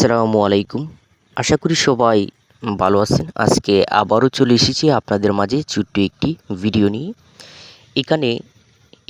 আসসালামু আলাইকুম। আশা করি সবাই ভালো আছেন। আজকে আবারও চলে এসেছি আপনাদের মাঝে ছোট্ট একটি ভিডিও নিয়ে। এখানে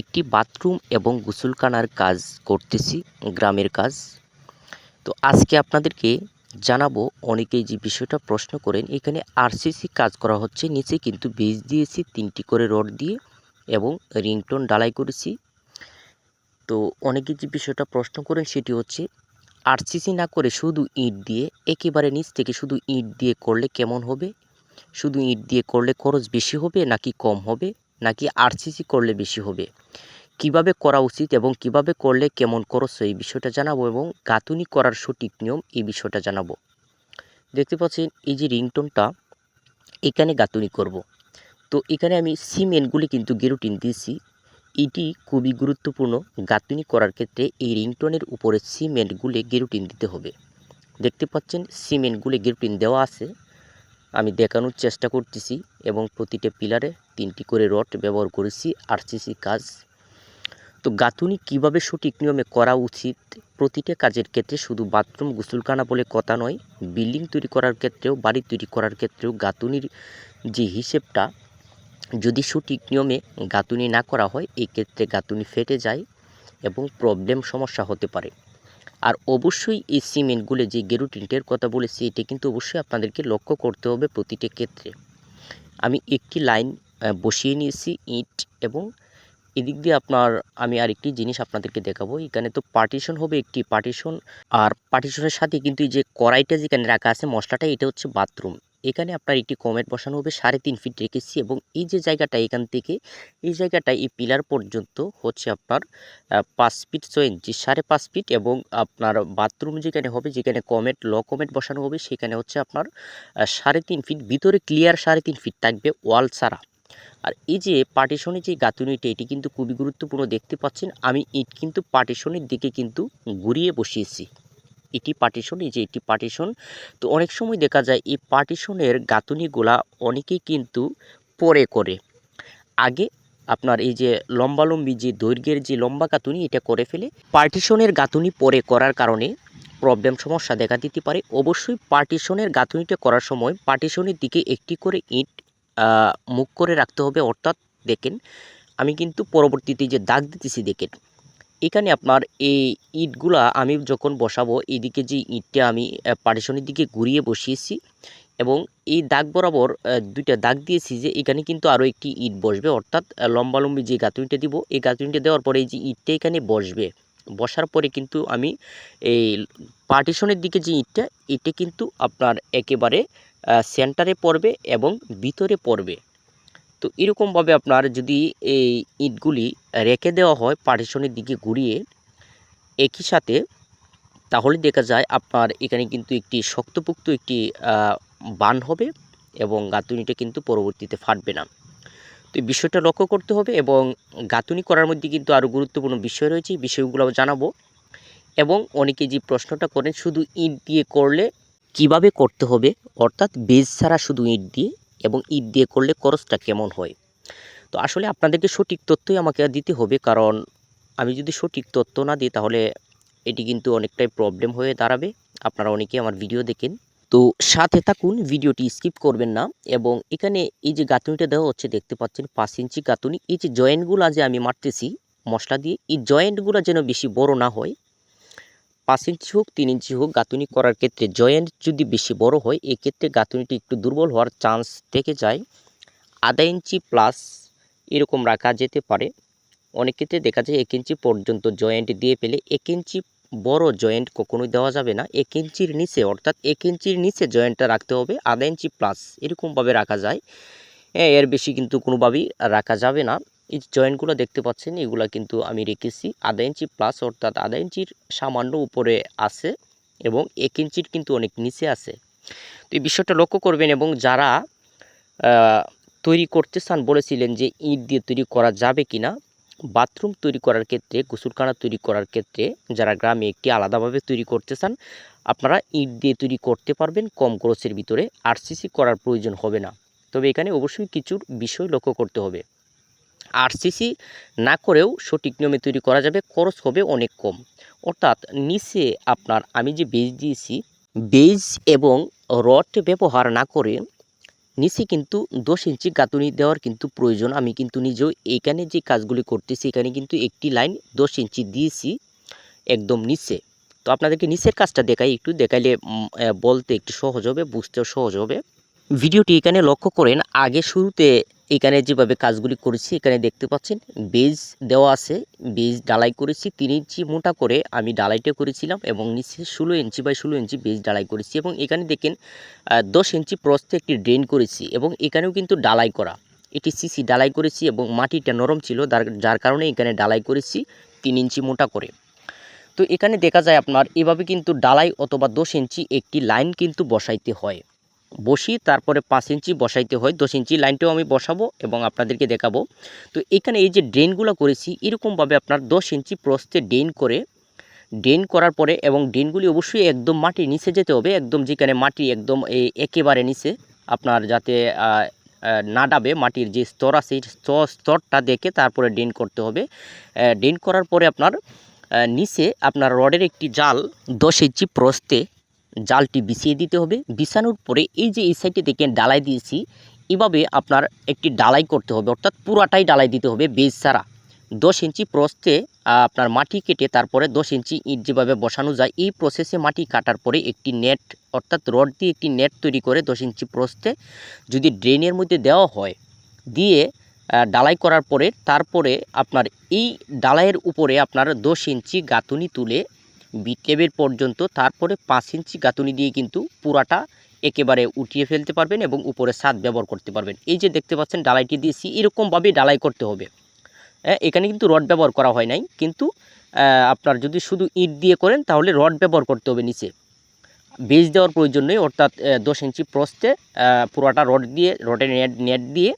একটি বাথরুম এবং গোসলখানার কাজ করতেছি, গ্রামের কাজ। তো আজকে আপনাদেরকে জানাব, অনেকেই যে বিষয়টা প্রশ্ন করেন, এখানে আরসিসি কাজ করা হচ্ছে, নিচে কিন্তু বেজ দিয়েছি, তিনটি করে রড দিয়ে এবং রিংটোন ডালাই করেছি। তো অনেকে যে বিষয়টা প্রশ্ন করেন, সেটি হচ্ছে আরসিসি না করে শুধু ইট দিয়ে, একেবারে নিচ থেকে শুধু ইট দিয়ে করলে কেমন হবে? শুধু ইট দিয়ে করলে খরচ বেশি হবে নাকি কম হবে? নাকি আরসিসি করলে বেশি হবে? কীভাবে করা উচিত এবং কীভাবে করলে কেমন খরচ এই বিষয়টা জানাব এবং গাঁথুনি করার সঠিক নিয়ম এই বিষয়টা জানাব। দেখতে পাচ্ছেন, এই যে রিংটোনটা, এখানে গাঁথুনি করব। তো এখানে আমি সিমেন্টগুলি কিন্তু গেরুটিন দিয়েছি। এটি খুবই গুরুত্বপূর্ণ গাঁথুনি করার ক্ষেত্রে এই রিংটনের উপরে সিমেন্টগুলি গেরুটিন দিতে হবে। দেখতে পাচ্ছেন, সিমেন্টগুলি গেরুটিন দেওয়া আছে। আমি দেখানোর চেষ্টা করতেছি এবং প্রতিটা পিলারে তিনটি করে রড ব্যবহার করেছি, আরসিসি কাজ। তো গাঁথুনি কীভাবে সঠিক নিয়মে করা উচিত? প্রতিটা কাজের ক্ষেত্রে শুধু বাথরুম, গোসলখানা বলে কথা নয়, বিল্ডিং তৈরি করার ক্ষেত্রেও, বাড়ি তৈরি করার ক্ষেত্রেও গাঁথুনির যে হিসেবটা যদি সঠিক নিয়মে গাঁথুনি না করা হয় এই ক্ষেত্রে গাঁথুনি ফেটে যায় এবং প্রবলেম সমস্যা হতে পারে। আর অবশ্যই এই সিমেন্টগুলো যে গেরুটিনটের কথা বলেছি, এটি কিন্তু অবশ্যই আপনাদেরকে লক্ষ্য করতে হবে প্রতিটি ক্ষেত্রে। আমি একটি লাইন বসিয়ে নিয়েছি, ইট এবং এদিক দিয়ে আপনার, আমি আরেকটি জিনিস আপনাদেরকে দেখাবো। এখানে তো পার্টিশন হবে একটি পার্টিশন আর পার্টিশনের সাথে কিন্তু এই যে কড়াইটা যেখানে রাখা আছে মশলাটা, এটা হচ্ছে বাথরুম এখানে আপনার একটি কমেট বসানো হবে, সাড়ে তিন ফিট রেখেছি এবং এই যে জায়গাটা এখান থেকে, এই জায়গাটা এই পিলার পর্যন্ত হচ্ছে আপনার পাঁচ ফিট ছয় ইঞ্চি সাড়ে পাঁচ ফিট এবং আপনার বাথরুম যেখানে হবে, যেখানে কমেট ল কমেট বসানো হবে, সেখানে হচ্ছে আপনার সাড়ে তিন ফিট ভিতরে ক্লিয়ার সাড়ে তিন ফিট থাকবে ওয়াল ছাড়া। আর এই যে পার্টিশনের যে গাঁথুনিটা, এটি কিন্তু খুবই গুরুত্বপূর্ণ, দেখতে পাচ্ছেন, আমি ইট কিন্তু পার্টিশনের দিকে কিন্তু ঘুরিয়ে বসিয়েছি। এটি পার্টিশন এই যে এটি পার্টিশন তো অনেক সময় দেখা যায় এই পার্টিশনের গাঁথুনিগুলা অনেকেই কিন্তু পরে করে। আগে আপনার এই যে লম্বালম্বি যে দৈর্ঘ্যের যে লম্বা গাঁথুনি, এটা করে ফেলে। পার্টিশনের গাঁথুনি পরে করার কারণে প্রবলেম সমস্যা দেখা দিতে পারে। অবশ্যই পার্টিশনের গাঁথুনিটা করার সময় পার্টিশনের দিকে একটি করে ইট মুখ করে রাখতে হবে। অর্থাৎ দেখেন, আমি কিন্তু পরবর্তীতে যে দাগ দিতেছি, দেখেন। এখানে আপনার এই ইটগুলা আমি যখন বসাবো, এইদিকে যে ইটটা আমি পার্টিশনের দিকে ঘুরিয়ে বসিয়েছি এবং এই দাগ বরাবর দুইটা দাগ দিয়েছি যে এখানে কিন্তু আরও একটি ইট বসবে। অর্থাৎ লম্বালম্বি যে গাঁথুনিটা দিব, এই গাঁথুনিটা দেওয়ার পরে এই যে ইটটা এখানে বসবে। বসার পরে কিন্তু আমি এই পার্টিশনের দিকে যে ইটটা, এটা কিন্তু আপনার একেবারে সেন্টারে পড়বে এবং ভিতরে পড়বে। তো এরকমভাবে আপনার যদি এই ইটগুলি রেখে দেওয়া হয় পার্টিশনের দিকে ঘুরিয়ে, একই সাথে তাহলে দেখা যায় আপনার এখানে কিন্তু একটি শক্তপোক্ত একটি বান হবে এবং গাঁথুনিটা কিন্তু পরবর্তীতে ফাটবে না। তো বিষয়টা লক্ষ্য করতে হবে এবং গাঁথুনি করার মধ্যে কিন্তু আরও গুরুত্বপূর্ণ বিষয় রয়েছে বিষয়গুলো জানাব। এবং অনেকে যে প্রশ্নটা করেন, শুধু ইট দিয়ে করলে কীভাবে করতে হবে? অর্থাৎ বেজ ছাড়া শুধু ইট দিয়ে এবং ঈদ দিয়ে করলে খরচটা কেমন হয়? তো আসলে আপনাদেরকে সঠিক তথ্যই আমাকে দিতে হবে, কারণ আমি যদি সঠিক তথ্য না দিই তাহলে এটি কিন্তু অনেকটাই প্রবলেম হয়ে দাঁড়াবে। আপনারা অনেকে আমার ভিডিও দেখেন। তো সাথে থাকুন ভিডিওটি স্কিপ করবেন না এবং এখানে এই যে গাঁথুনিটা দেওয়া হচ্ছে, দেখতে পাচ্ছেন পাঁচ ইঞ্চি গাঁথুনি। এই যে জয়েন্টগুলো যে আমি মারতেছি, মশলা দিয়ে, এই জয়েন্টগুলো যেন বেশি বড় না হয় পাঁচ ইঞ্চি হোক, তিন ইঞ্চি হোক গাঁথুনি করার ক্ষেত্রে জয়েন্ট যদি বেশি বড় হয়, এক্ষেত্রে গাঁথুনিটি একটু দুর্বল হওয়ার চান্স থেকে যায়। আধা ইঞ্চি প্লাস এরকম রাখা যেতে পারে। অনেক ক্ষেত্রে দেখা যায় এক ইঞ্চি পর্যন্ত জয়েন্ট দিয়ে পেলে এক ইঞ্চি বড় জয়েন্ট কখনোই দেওয়া যাবে না। এক ইঞ্চির নিচে, অর্থাৎ এক ইঞ্চির নিচে জয়েন্টটা রাখতে হবে, আধা ইঞ্চি প্লাস এরকমভাবে রাখা যায়। এর বেশি কিন্তু কোনোভাবেই রাখা যাবে না। এই জয়েন্টগুলো দেখতে পাচ্ছেন, এগুলো কিন্তু আমি রেখেছি। আধা ইঞ্চি প্লাস অর্থাৎ আধা ইঞ্চির সামান্য উপরে আছে এবং এক ইঞ্চির কিন্তু অনেক নিচে আছে। তো এই বিষয়টা লক্ষ্য করবেন এবং যারা তৈরি করতে চান বলেছিলেন যে ইট দিয়ে তৈরি করা যাবে কি না বাথরুম তৈরি করার ক্ষেত্রে, গোসলখানা তৈরি করার ক্ষেত্রে যারা গ্রামে একটি আলাদাভাবে তৈরি করতে চান, আপনারা ইট দিয়ে তৈরি করতে পারবেন, কম খরচের ভিতরে। আরসিসি করার প্রয়োজন হবে না। তবে এখানে অবশ্যই কিছুর বিষয় লক্ষ্য করতে হবে। আরসিসি না করেও সঠিক নিয়মে তৈরি করা যাবে, খরচ হবে অনেক কম। অর্থাৎ নিচে আপনার আমি যে বেজ দিয়েছি বেজ এবং রড ব্যবহার না করে নিচে কিন্তু দশ ইঞ্চি গাঁথুনি দেওয়ার কিন্তু প্রয়োজন। আমি কিন্তু নিজেও এইখানে যে কাজগুলি করতেছি, এখানে কিন্তু একটি লাইন দশ ইঞ্চি দিয়েছি একদম নিচে। তো আপনাদেরকে নিচের কাজটা দেখাই, একটু দেখাইলে বলতে একটু সহজ হবে, বুঝতেও সহজ হবে। ভিডিওটি এখানে লক্ষ্য করেন, আগে শুরুতে এখানে যেভাবে কাজগুলি করেছি, এখানে দেখতে পাচ্ছেন, বেজ দেওয়া আছে, বেজ ডালাই করেছি, তিন ইঞ্চি মোটা করে আমি ডালাইটা করেছিলাম এবং নিচে ষোলো ইঞ্চি বাই ষোলো ইঞ্চি বেজ ডালাই করেছি এবং এখানে দেখেন দশ ইঞ্চি প্রস্থে একটি ড্রেন করেছি এবং এখানেও কিন্তু ডালাই করা। এটি সিসি ডালাই করেছি এবং মাটিটা নরম ছিল, যার- যার কারণে এখানে ডালাই করেছি তিন ইঞ্চি মোটা করে। তো এখানে দেখা যায় আপনার, এভাবে কিন্তু ডালাই অথবা দশ ইঞ্চি একটি লাইন কিন্তু বসাইতে হয়। বসি, তারপরে পাঁচ ইঞ্চি বসাইতে হয়। দশ ইঞ্চি লাইনটাও আমি বসাবো এবং আপনাদেরকে দেখাবো। তো এখানে এই যে ড্রেনগুলো করেছি, এরকমভাবে আপনার দশ ইঞ্চি প্রস্থে ড্রেন করে, ড্রেন করার পরে এবং ড্রেনগুলি অবশ্যই একদম মাটির নিচে যেতে হবে, একদম যেখানে মাটি একদম এই একেবারে নিচে, আপনার যাতে না ডাবে, মাটির যে স্তর আছে স্তরটা দেখে তারপরে ড্রেন করতে হবে। ড্রেন করার পরে আপনার নিচে আপনার রডের একটি জাল দশ ইঞ্চি প্রস্থে জালটি বিছিয়ে দিতে হবে। বিছানোর পরে এই যে এই সাইডে দেখেন, ডালাই দিয়েছি। এভাবে আপনার একটি ডালাই করতে হবে, অর্থাৎ পুরাটাই ডালাই দিতে হবে বেজ ছাড়া। দশ ইঞ্চি প্রস্থে আপনার মাটি কেটে তারপরে দশ ইঞ্চি ইট যেভাবে বসানো যায়, এই প্রসেসে মাটি কাটার পরে একটি নেট অর্থাৎ রড দিয়ে একটি নেট তৈরি করে দশ ইঞ্চি প্রস্থে যদি ড্রেনের মধ্যে দেওয়া হয়, দিয়ে ডালাই করার পরে তারপরে আপনার এই ডালাইয়ের উপরে আপনার দশ ইঞ্চি গাঁথুনি তুলে বিট লেভেল পর্যন্ত তারপরে পাঁচ ইঞ্চি গাঁথুনি দিয়ে কিন্তু পুরাটা একেবারে উঠিয়ে ফেলতে পারবেন এবং উপরে ছাদ ব্যবহার করতে পারবেন। এই যে দেখতে পাচ্ছেন ডালাইটি দিয়েছি এরকমভাবেই ডালাই করতে হবে। হ্যাঁ, এখানে কিন্তু রড ব্যবহার করা হয় নাই কিন্তু আপনার যদি শুধু ইট দিয়ে করেন তাহলে রড ব্যবহার করতে হবে নিচে। বেজ দেওয়ার প্রয়োজন নেই অর্থাৎ দশ ইঞ্চি প্রস্থে আহ, পুরোটা রড দিয়ে রডের নেট নেট দিয়ে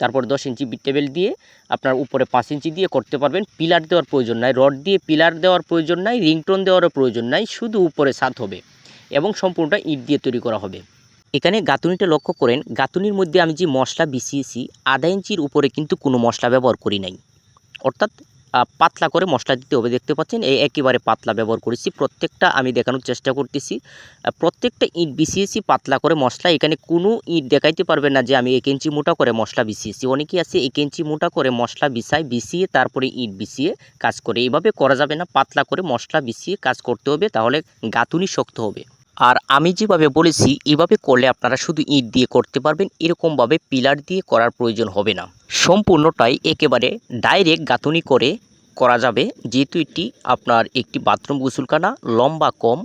তারপর দশ ইঞ্চি টেবিল দিয়ে আপনার উপরে পাঁচ ইঞ্চি দিয়ে করতে পারবেন। পিলার দেওয়ার প্রয়োজন নাই রড দিয়ে পিলার দেওয়ার প্রয়োজন নাই রিংটোন দেওয়ারও প্রয়োজন নাই, শুধু উপরে ছাদ হবে এবং সম্পূর্ণটা ইট দিয়ে তৈরি করা হবে। এখানে গাঁথুনিটা লক্ষ্য করেন, গাঁথুনির মধ্যে আমি যে মশলা বিছিয়েছি, আধা ইঞ্চির উপরে কিন্তু কোনো মশলা ব্যবহার করি নাই। অর্থাৎ পাতলা করে মশলা দিতে হবে। দেখতে পাচ্ছেন এই একেবারে পাতলা ব্যবহার করেছি। প্রত্যেকটা আমি দেখানোর চেষ্টা করতেছি। প্রত্যেকটা ইট বিছিয়েছি পাতলা করে মশলা। এখানে কোনো ইট দেখাইতে পারবে না যে আমি এক ইঞ্চি মোটা করে মশলা বিছিয়েছি। অনেকেই আছে এক ইঞ্চি মোটা করে মশলা বিছায়, বিছিয়ে তারপরে ইট বিছিয়ে কাজ করে। এইভাবে করা যাবে না। পাতলা করে মশলা বিছিয়ে কাজ করতে হবে, তাহলে গাঁথুনি শক্ত হবে। আর আমি যেভাবে বলেছি, এভাবে করলে আপনারা শুধু ইট দিয়ে করতে পারবেন, এরকমভাবে পিলার দিয়ে করার প্রয়োজন হবে না। সম্পূর্ণটাই একেবারে ডাইরেক্ট গাঁথুনি করে করা যাবে, যেহেতু এটি আপনার একটি বাথরুম গোসলখানা, লম্বা কম,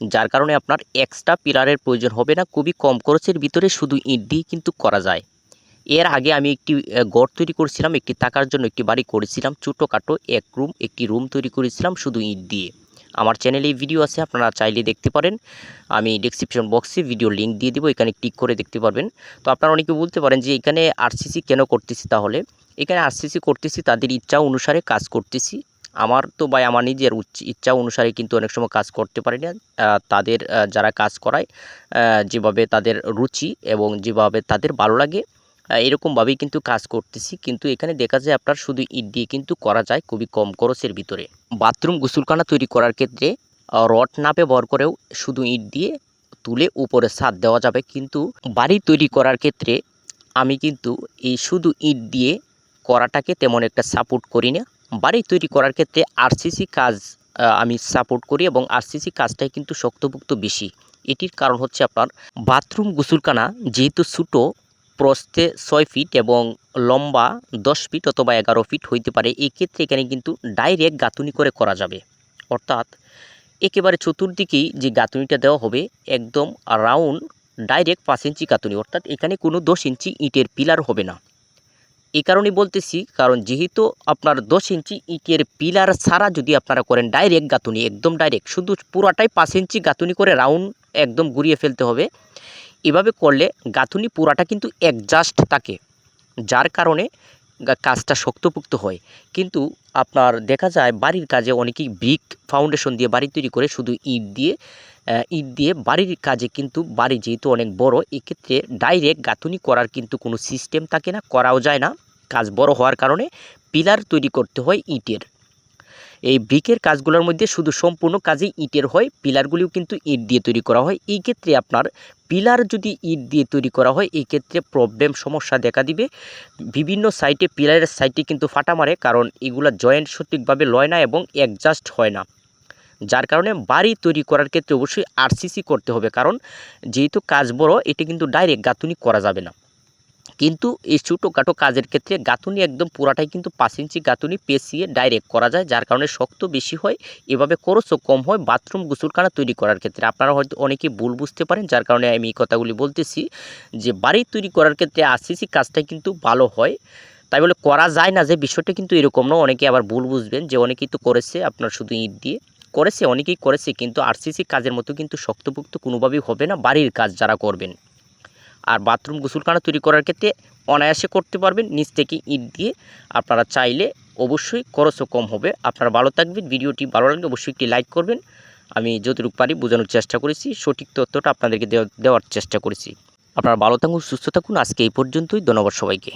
যার কারণে আপনার এক্সট্রা পিলারের প্রয়োজন হবে না, খুবই কম খরচের ভিতরে শুধু ইট দিয়ে কিন্তু করা যায়। এর আগে আমি একটি ঘর তৈরি করেছিলাম, একটি থাকার জন্য একটি বাড়ি করেছিলাম, ছোটোখাটো এক রুম একটি রুম তৈরি করেছিলাম শুধু ইট দিয়ে। আমার চ্যানেলে ভিডিও আছে, আপনারা চাইলে দেখতে পারেন। আমি ডিসক্রিপশন বক্সে ভিডিও লিঙ্ক দিয়ে দিব, এখানে ক্লিক করে দেখতে পারবেন। তো আপনারা অনেকে বলতে পারেন যে, এখানে আরসিসি কেন করতেছি তাহলে? এখানে আরসিসি করতেছি, তাদের ইচ্ছা অনুসারে কাজ করতেছি। আমার তো বা আমার নিজের ইচ্ছা অনুসারে কিন্তু অনেক সময় কাজ করতে পারি না। তাদের যারা কাজ করায় যেভাবে তাদের রুচি এবং যেভাবে তাদের ভালো লাগে এরকমভাবেই কিন্তু কাজ করতেছি। কিন্তু এখানে দেখা যায় আপনার শুধু ইট দিয়ে কিন্তু করা যায় খুবই কম খরচের ভিতরে। বাথরুম গোসলখানা তৈরি করার ক্ষেত্রে রড না ব্যবহার করেও শুধু ইট দিয়ে তুলে উপরে ছাদ দেওয়া যাবে। কিন্তু বাড়ি তৈরি করার ক্ষেত্রে আমি কিন্তু এই শুধু ইট দিয়ে করাটাকে তেমন একটা সাপোর্ট করি না। বাড়ি তৈরি করার ক্ষেত্রে আরসিসি কাজ আমি সাপোর্ট করি এবং আরসিসি কাজটাই কিন্তু শক্তভুক্ত বেশি। এটির কারণ হচ্ছে আপনার বাথরুম গোসলখানা যেহেতু ছোটো প্রস্থে ছয় ফিট এবং লম্বা দশ ফিট অথবা এগারো ফিট হইতে পারে, এক্ষেত্রে এখানে কিন্তু ডাইরেক্ট গাঁথুনি করে করা যাবে। অর্থাৎ একেবারে চতুর্দিকেই যে গাঁথুনিটা দেওয়া হবে একদম রাউন্ড ডাইরেক্ট পাঁচ ইঞ্চি গাঁথুনি, অর্থাৎ এখানে কোনো দশ ইঞ্চি ইটের পিলার হবে না। এ কারণে বলতেছি, কারণ যেহেতু আপনার দশ ইঞ্চি ইটের পিলার ছাড়া যদি আপনারা করেন ডাইরেক্ট গাঁথুনি, একদম ডাইরেক্ট, শুধু পুরাটাই পাঁচ ইঞ্চি গাঁথুনি করে রাউন্ড একদম ঘুরিয়ে ফেলতে হবে। এভাবে করলে গাঁথুনি পুরাটা কিন্তু অ্যাডজাস্ট থাকে, যার কারণে কাজটা শক্তপুক্ত হয়। কিন্তু আপনার দেখা যায় বাড়ির কাজে অনেকেই ব্রিক ফাউন্ডেশন দিয়ে বাড়ি তৈরি করে শুধু ইট দিয়ে ইট দিয়ে বাড়ির কাজে কিন্তু বাড়ি যেহেতু অনেক বড়, এক্ষেত্রে ডাইরেক্ট গাঁথুনি করার কিন্তু কোনো সিস্টেম থাকে না, করাও যায় না। কাজ বড় হওয়ার কারণে পিলার তৈরি করতে হয় ইটের। এই ব্রিকের কাজগুলোর মধ্যে শুধু সম্পূর্ণ কাজই ইটের হয়, পিলারগুলিও কিন্তু ইট দিয়ে তৈরি করা হয়। এই ক্ষেত্রে আপনার পিলার যদি ইট দিয়ে তৈরি করা হয়, এই ক্ষেত্রে প্রবলেম সমস্যা দেখা দিবে। বিভিন্ন সাইটে পিলারের সাইটে কিন্তু ফাটা মারে, কারণ এগুলা জয়েন্ট সঠিকভাবে লয় না এবং অ্যাডজাস্ট হয় না। যার কারণে বাড়ি তৈরি করার ক্ষেত্রে অবশ্যই আরসিসি করতে হবে, কারণ যেহেতু কাজ বড়, এটা কিন্তু ডাইরেক্ট গাঁথুনি করা যাবে না। কিন্তু এই ছোটোখাটো কাজের ক্ষেত্রে গাঁথুনি একদম পুরাটাই কিন্তু পাঁচ ইঞ্চি গাঁথুনি পেঁচিয়ে ডাইরেক্ট করা যায়, যার কারণে শক্ত বেশি হয়, এভাবে খরচও কম হয় বাথরুম গোসলখানা তৈরি করার ক্ষেত্রে। আপনারা হয়তো অনেকেই ভুল বুঝতে পারেন, যার কারণে আমি এই কথাগুলি বলতেছি যে বাড়ি তৈরি করার ক্ষেত্রে আরসিসি কাজটা কিন্তু ভালো হয়। তাই বলে করা যায় না যে বিষয়টা কিন্তু এরকম না অনেকে আবার ভুল বুঝবেন যে অনেকেই তো করেছে, আপনার শুধু ইট দিয়ে। করেছে, অনেকেই করেছে, কিন্তু আরসিসি কাজের মতো কিন্তু শক্তপোক্ত কোনোভাবেই হবে না, বাড়ির কাজ যারা করবেন। আর বাথরুম গোসলখানা তৈরি করার ক্ষেত্রে অনায়াসে করতে পারবেন। নিচ থেকে ইট দিয়ে আপনারা চাইলে অবশ্যই খরচও কম হবে। আপনারা ভালো থাকবেন, ভিডিওটি ভালো লাগলে অবশ্যই একটি লাইক করবেন। আমি যতটুকু পারি বোঝানোর চেষ্টা করেছি, সঠিক তথ্যটা আপনাদেরকে দেওয়া- দেওয়ার চেষ্টা করেছি। আপনারা ভালো থাকুন, সুস্থ থাকুন। আজকে এই পর্যন্তই। ধন্যবাদ সবাইকে।